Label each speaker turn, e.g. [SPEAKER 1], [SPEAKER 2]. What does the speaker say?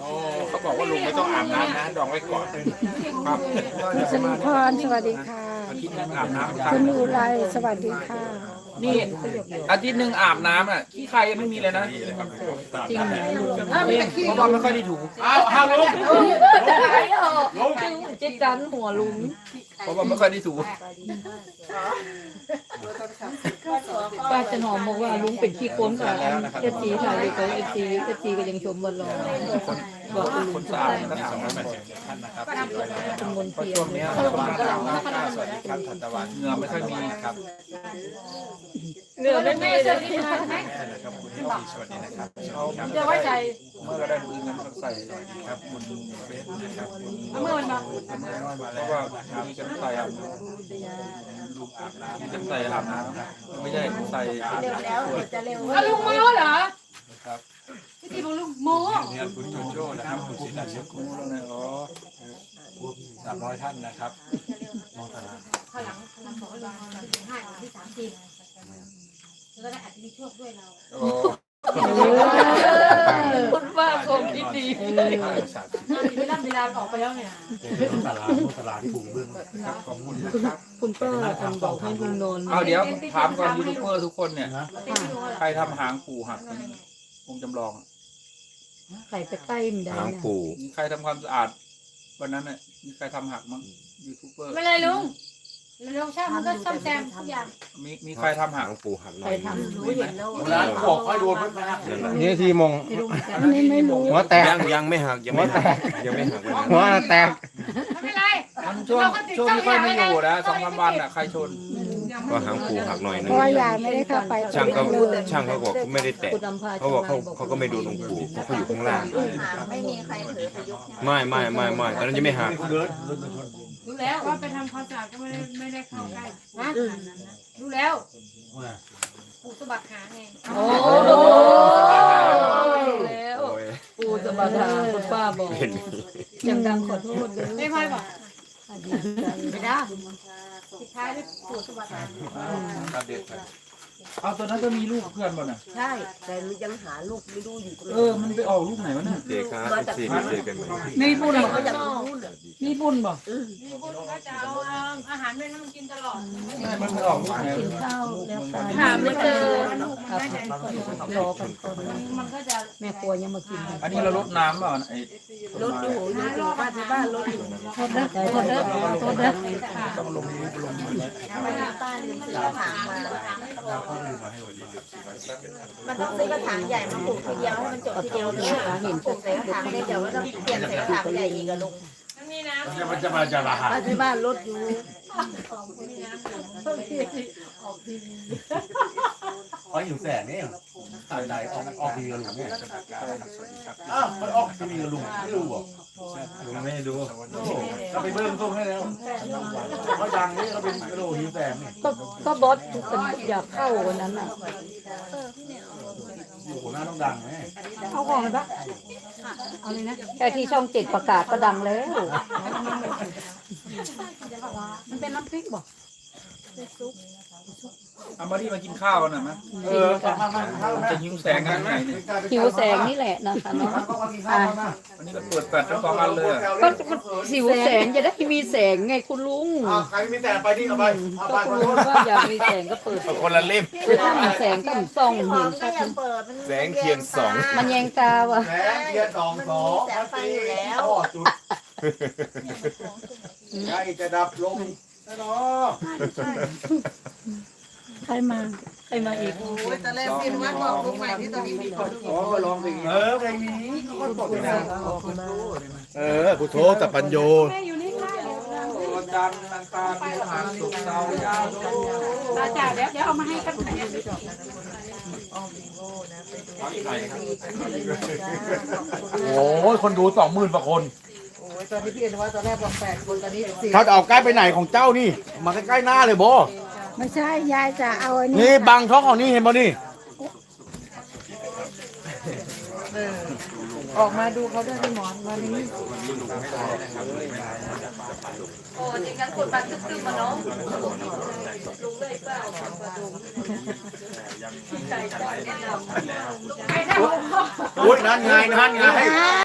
[SPEAKER 1] โอ้เขาบอกว่าลุงไม่ต้องอาบน้ำนะดองไว้ก่อนครับ
[SPEAKER 2] สิริพรสวัสดีค่ะ
[SPEAKER 1] อาทิตย์หนึงอาบน้ำครั้ง
[SPEAKER 2] คุณอุไรสวัสดีค่ะ
[SPEAKER 1] นี่อาทิตย์หนึ่งอาบน้ำอะขี้ใครยังไม่มีเลยนะ
[SPEAKER 2] จริงไหมลุง
[SPEAKER 1] เพราะว่าไม่ค่อยได้ถูอ้าวอ้าวลุง
[SPEAKER 2] จิตจันหัวลุง
[SPEAKER 1] เพราะว่าไม่ค่อยได้ถู
[SPEAKER 3] ป้าจะหอมบอกว่าลุงเป็นขี้โกนกับเอฟซีถ่ายเลยกับเอฟซีเอฟซีก็ยังชมวันรอบอกว่าลุ
[SPEAKER 1] ค
[SPEAKER 3] ง
[SPEAKER 1] นสะอาดก็ถามนะ
[SPEAKER 3] เป็นมน
[SPEAKER 1] เพราะ
[SPEAKER 3] เทีย
[SPEAKER 1] ช่วง
[SPEAKER 3] น
[SPEAKER 1] เนี้ยเหงื่อไม่ค่อยมีครับ
[SPEAKER 3] เหนือไม่มีเลย
[SPEAKER 2] จะไว้ใจ
[SPEAKER 1] เมื่อก็ได้ดูเงินใส่ครับคุณเบสนะครับ
[SPEAKER 2] เมื่อวันมา
[SPEAKER 1] เพราะว่ามีกันใส่อาบน้ำลูกอาบน้ำมีกันใส่อาบน้ำไม่ใช่ใส่
[SPEAKER 4] เร็วแล้วจะเร็ว
[SPEAKER 2] อะลุงโม้เหรอ
[SPEAKER 1] ครับ
[SPEAKER 2] พี่ตีบอกลุงโม้
[SPEAKER 1] เนี่ยคุณโจโจ้นะครับคุณศิลาเชื้อคุณแล้วนะอ๋อสามร้อยท่านนะครับมองตา
[SPEAKER 4] ข้างหลังข้างหลังของเราที่ห้าที่สามสิบ แล้วก็อาจจะมีโชคด้วยเรา
[SPEAKER 1] โอ้
[SPEAKER 3] คุณป้าคงคิดดี
[SPEAKER 2] เวลาเวลาออกไปแล้วเนี่ย
[SPEAKER 5] ตลาดตลาดที่ผูกเบื้อง
[SPEAKER 1] ครับขอบคุณนะครับ
[SPEAKER 3] คุณป้าอันบอกให้ลุงนนท์
[SPEAKER 1] เอาเดี๋ยวถามก่อนยูทูบเบอร์ทุกคนเนี่ย
[SPEAKER 5] นะ
[SPEAKER 1] ใครทำหางปูหักคงจำลองอะ
[SPEAKER 3] ไข่ไปใกล้มันได้
[SPEAKER 6] หาง
[SPEAKER 3] นะ
[SPEAKER 6] ปู่
[SPEAKER 1] มีใครทำความสะอาดวันนั้นน่ะมีใครทำหักมั้งยูทูบเบอร์
[SPEAKER 4] ไม่เลยลุง ลุงช่างมันก็ซ่อมแซมทุกอย่าง
[SPEAKER 1] มีมีใครทำหั
[SPEAKER 6] หากงปู่หักหน่
[SPEAKER 3] ใค
[SPEAKER 6] อ
[SPEAKER 3] ร
[SPEAKER 6] ย
[SPEAKER 3] ทำ
[SPEAKER 4] รู้เห็นแล้ว
[SPEAKER 5] ร้านบอกให้โดนมันนะ
[SPEAKER 6] นี่ทีมง
[SPEAKER 3] ให้ลุงจั
[SPEAKER 2] อันนี้ไม่รู้
[SPEAKER 6] หัวแตก ยังยังไม่หักยังไม่หักยังไม่หักเลยนะ
[SPEAKER 5] หัวแตก
[SPEAKER 4] ไม่เป็นไร
[SPEAKER 1] มันช่วงช่วงที่ค่อยไม่อยู่นะสองสามวันอะใครชน
[SPEAKER 6] ก็หางปู่หักหน่อย
[SPEAKER 2] เพ
[SPEAKER 6] นึง
[SPEAKER 2] ราะว่ายายไม่ได้เข้าไป
[SPEAKER 6] ช่างเขา
[SPEAKER 2] เลย
[SPEAKER 6] ช่างเขาบอกเขาไม่ได้แตะ
[SPEAKER 3] คุณอำพา
[SPEAKER 6] เขาบอกเขาเขาก็ไม่ดูหลวงปู่เพราะเขาอยู่ข้างล่าง
[SPEAKER 4] ไม่มีใครเผลอไปยก
[SPEAKER 6] ไม่ไม่ไม่ไม่ตอนนั้นยังไม่หัก
[SPEAKER 5] เดิน
[SPEAKER 4] รู้แล้วว่าไปทำความสะอาดก็ไม่ได้ไม่ได้เข้าใกล้นะรู้แล้วปู่สะบัดหาไง
[SPEAKER 3] โอ้แล้ว
[SPEAKER 6] โอ้ย
[SPEAKER 3] ปูสบาทาคุณป้าบอก
[SPEAKER 6] เป็น
[SPEAKER 3] ยังดังขอโทษเลย
[SPEAKER 4] ไม่ค่อยบอก ไม่ได้สุดท้ายด้วยปู่สะบัดหา
[SPEAKER 1] เอาตอนนั้นก็มีลูกเพื่อนบ่น่ะ
[SPEAKER 4] ใช่ แต่ยังหาลูกไม่รู้อยู่ตรง
[SPEAKER 1] เออ มันไปออกลูกไหนวะน่ะ
[SPEAKER 6] เด็กครับสี่เด็กกันไหม
[SPEAKER 3] นี่พูดเหรอ
[SPEAKER 4] เขาอยากรู้เลย
[SPEAKER 3] นี่พูดบ่
[SPEAKER 4] มีคนก็จะเอาอาหารไม่ให้มันกินตลอด
[SPEAKER 1] ไม่มันไปออกลูกไหน
[SPEAKER 3] กินข้าวแล้วไป
[SPEAKER 4] หาไม่เจอ
[SPEAKER 3] ครับรอกันก่อนแม่ครัวยังมากิน
[SPEAKER 1] อันนี้เราลดน้ำเปล่าไอ้
[SPEAKER 4] รถอยู่รถอยู่บ้านที่บ้านรถอยู่
[SPEAKER 3] โทษนะโทษนะโทษนะ
[SPEAKER 1] ต้องลงนี้ลงนี้
[SPEAKER 4] ป้าลืมซื้อกระถางมามันต้องซื้อกระถางใหญ่มาปลูกทีเดียวให้มันจบทีเดียวเลยเห็นปลูกใส่กระถางเล็กเดี๋ยวก็ต้องเปลี่ยนใส่กระถางใหญ่อีกอะลูก
[SPEAKER 5] มันจะมาจะละหัก
[SPEAKER 4] บ้านที่บ้านรถอยู่
[SPEAKER 5] อ๋อ อยู่แสนนี่ตายใดออกออกทีกับลุงเนี่ยอ้าวมันออกทีกับลุงไม่รู้บ่
[SPEAKER 6] ลุงไม่ดู
[SPEAKER 5] เราไปเบิ้งส่งให้แล้วเขาดังนี่เขาเป็นกระโดดหิวแสนนี่
[SPEAKER 3] ก็ก็บอสอยากเข้าวันนั้นน่ะ
[SPEAKER 5] อยู่หัวหน้าต้องดังแม่
[SPEAKER 3] เอาของเลยปะเอาเลยนะแค่ที่ช่องเจ็ดประกาศก็ดังแล้วมันเป็นน้ำพริกบ่
[SPEAKER 1] เอามาที่มากินข้าวกันหน่อยมั้ย
[SPEAKER 5] เออมามาเข้า
[SPEAKER 1] มันจะหิวแสงกันไหนเนี่ย
[SPEAKER 3] หิวแสงนี่แหละนะคะเนาะ
[SPEAKER 5] ก็มากินข้าวนะ
[SPEAKER 1] วันนี้ก็เปิดแปดทั้งสองอันเลยอะ
[SPEAKER 3] ก็หิวแสงจะได้มีแสงไงคุณลุง
[SPEAKER 5] อ่าใครมีแต่ไปนี่เอาไปเอาไป
[SPEAKER 3] ก็คุณลุงว่าอยากมีแสงก็เปิด
[SPEAKER 6] คนละเล่ม
[SPEAKER 3] ถ้ามีแสงก็ส่อง
[SPEAKER 4] ข
[SPEAKER 3] เห็
[SPEAKER 4] อง
[SPEAKER 3] น
[SPEAKER 4] ก็
[SPEAKER 3] ชัด
[SPEAKER 4] ยังเปิดมัน
[SPEAKER 6] แสงเทียนสอง
[SPEAKER 3] มันแยงตาว่ะ
[SPEAKER 5] แสงเทียนสองสองต่อจุดใกล้จะดับลง แล้วเนาะ
[SPEAKER 2] ใครมา
[SPEAKER 3] ใครมาอีก
[SPEAKER 4] ตอนแรกพี่นวัดบอกลูกใหม่ที่ตอนนี้มีคน
[SPEAKER 1] อ๋อก็ร้องเพลง
[SPEAKER 5] เออเพลงนี้คนกดอยู่นะเออพุทโธตปัญโย
[SPEAKER 1] วันจันทร์อังคารพฤหัสศุกร์เสาร์ยาวโอา
[SPEAKER 2] จารย์เดี๋ยวเดี๋ยวเอามาให้กัน
[SPEAKER 5] โอ้ยคนดูสองหมื่นกว่าคน
[SPEAKER 4] ตอนที่พี่นวัดตอนแรกบอกแปดคนตอนนี้สี่
[SPEAKER 5] เขาจะเอาใกล้ไปไหนของเจ้านี่ มาใกล้ๆหน้าเลยโบ
[SPEAKER 2] ไม่ใช่ยายจะเอาอันนี้
[SPEAKER 5] นี่บังช่องของนี่เห็นบ่นี่
[SPEAKER 4] ออกมาดูเขาด้วยพี่หมอนวันนี้
[SPEAKER 3] โอ้จริงกันคนบันทึกตึ้งมาเนาะ
[SPEAKER 5] อุ้ยนั่นไงนั่นไง